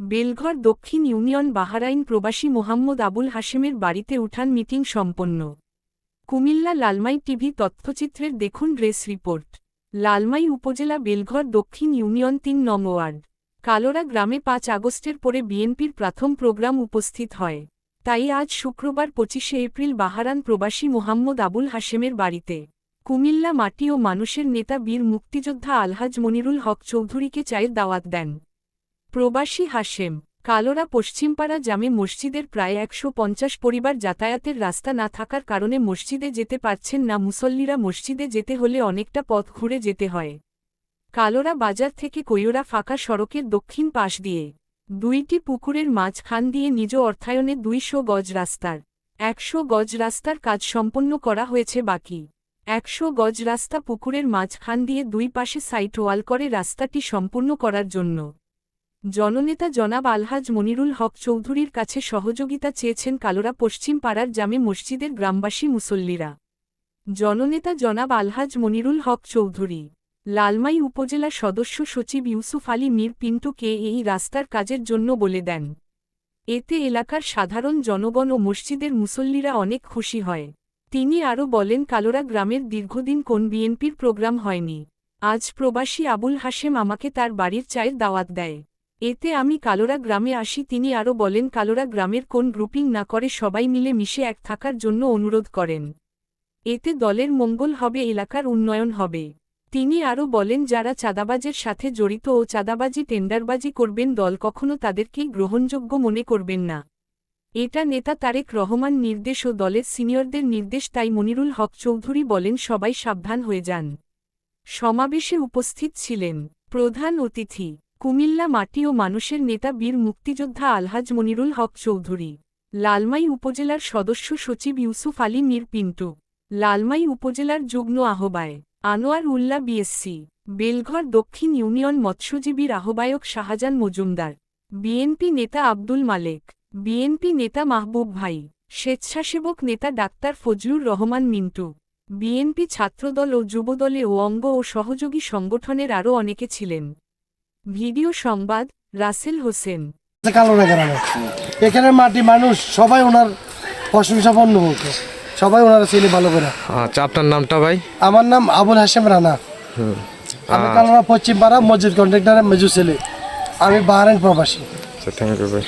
বেলঘর দক্ষিণ ইউনিয়ন বাহারাইন প্রবাসী মোহাম্মদ আবুল হাশেমের বাড়িতে উঠান মিটিং সম্পন্ন। কুমিল্লা লালমাই টিভি তথ্যচিত্রের দেখুন ড্রেস রিপোর্ট। লালমাই উপজেলা বেলঘর দক্ষিণ ইউনিয়ন তিন নং ওয়ার্ড। কালোরা গ্রামে পাঁচ আগস্টের পরে বিএনপির প্রথম প্রোগ্রাম উপস্থিত হয়। তাই আজ শুক্রবার পঁচিশে এপ্রিল বাহারান প্রবাসী মোহাম্মদ আবুল হাশেমের বাড়িতে। কুমিল্লা মাটি ও মানুষের নেতা বীর মুক্তিযোদ্ধা আলহাজ মনিরুল হক চৌধুরীকে চায়ের দাওয়াত দেন। প্রবাসী হাশেম, কালোরা পশ্চিমপাড়া জামে মসজিদের প্রায় একশো পঞ্চাশ পরিবার যাতায়াতের রাস্তা না থাকার কারণে মসজিদে যেতে পারছেন না। মুসল্লিরা মসজিদে যেতে হলে অনেকটা পথ ঘুরে যেতে হয়। কালোরা বাজার থেকে কৈয়রা ফাঁকা সড়কের দক্ষিণ পাশ দিয়ে দুইটি পুকুরের মাঝখান দিয়ে নিজ অর্থায়নে দুইশো গজ রাস্তার, একশো গজ রাস্তার কাজ সম্পন্ন করা হয়েছে। বাকি একশো গজ রাস্তা পুকুরের মাঝখান দিয়ে দুই পাশে সাইট ওয়াল করে রাস্তাটি সম্পূর্ণ করার জন্য জননেতা জনাব আলহাজ মনিরুল হক চৌধুরীর কাছে সহযোগিতা চেয়েছেন কালোরা পশ্চিম পাড়ার জামে মসজিদের গ্রামবাসী মুসল্লিরা। জননেতা জনাব আলহাজ মনিরুল হক চৌধুরী, লালমাই উপজেলা সদস্য সচিব ইউসুফ আলী মীর পিন্টুকে এই রাস্তার কাজের জন্য বলে দেন। এতে এলাকার সাধারণ জনগণ ও মসজিদের মুসল্লিরা অনেক খুশি হয়। তিনি আরও বলেন, কালোরা গ্রামের দীর্ঘদিন কোন বিএনপির প্রোগ্রাম হয়নি। আজ প্রবাসী আবুল হাশেম আমাকে তার বাড়ির চায়ের দাওয়াত দেয়। এতে আমি কালোরা গ্রামে আসি, তিনি আরও বলেন, কালোরা গ্রামের কোন গ্রুপিং না করে সবাই মিলে মিশে এক থাকার জন্য অনুরোধ করেন। এতে দলের মঙ্গল হবে, এলাকার উন্নয়ন হবে। তিনি আরও বলেন, যারা চাঁদাবাজের সাথে জড়িত ও চাঁদাবাজি, টেন্ডারবাজি করবেন, দল কখনো তাদেরকেই গ্রহণযোগ্য মনে করবেন না। এটা নেতা তারেক রহমান নির্দেশ ও দলের সিনিয়রদের নির্দেশ, তাই মনিরুল হক চৌধুরী বলেন, সবাই সাবধান হয়ে যান। সমাবেশে উপস্থিত ছিলেন প্রধান অতিথি। কুমিল্লা মাটি ও মানুষের নেতা বীর মুক্তিযোদ্ধা আলহাজ মনিরুল হক চৌধুরী, লালমাই উপজেলার সদস্য সচিব ইউসুফ আলী মীর পিন্টু, লালমাই উপজেলার যুগ্ম আহ্বায় আনোয়ার উল্লা বিএসসি, বেলঘর দক্ষিণ ইউনিয়ন মৎস্যজীবীর আহ্বায়ক শাহজান মজুমদার, বিএনপি নেতা আব্দুল মালেক, বিএনপি নেতা মাহবুব ভাই, স্বেচ্ছাসেবক নেতা ডাক্তার ফজলুর রহমান মিন্টু, বিএনপি ছাত্রদল ও যুবদলে ও অঙ্গ ও সহযোগী সংগঠনের আরও অনেকে ছিলেন। ভিডিও সংবাদ রাসেল হোসেন। কালোরা গ্রামে মাটি মানুষ সবাই ওনার প্রশংসা পণ্য হতো সবাই ওনারা ছেলে ভালো করে। আচ্ছা আপনার নামটা ভাই? আমার নাম আবুল হাসেম রানা। আমি কালোরা পশ্চিম পাড়া মসজিদ কন্ট্রাক্টরের মেজু ছেলে। আমি বাহারেন প্রবাসী। আচ্ছা থ্যাংক ইউ ভাই।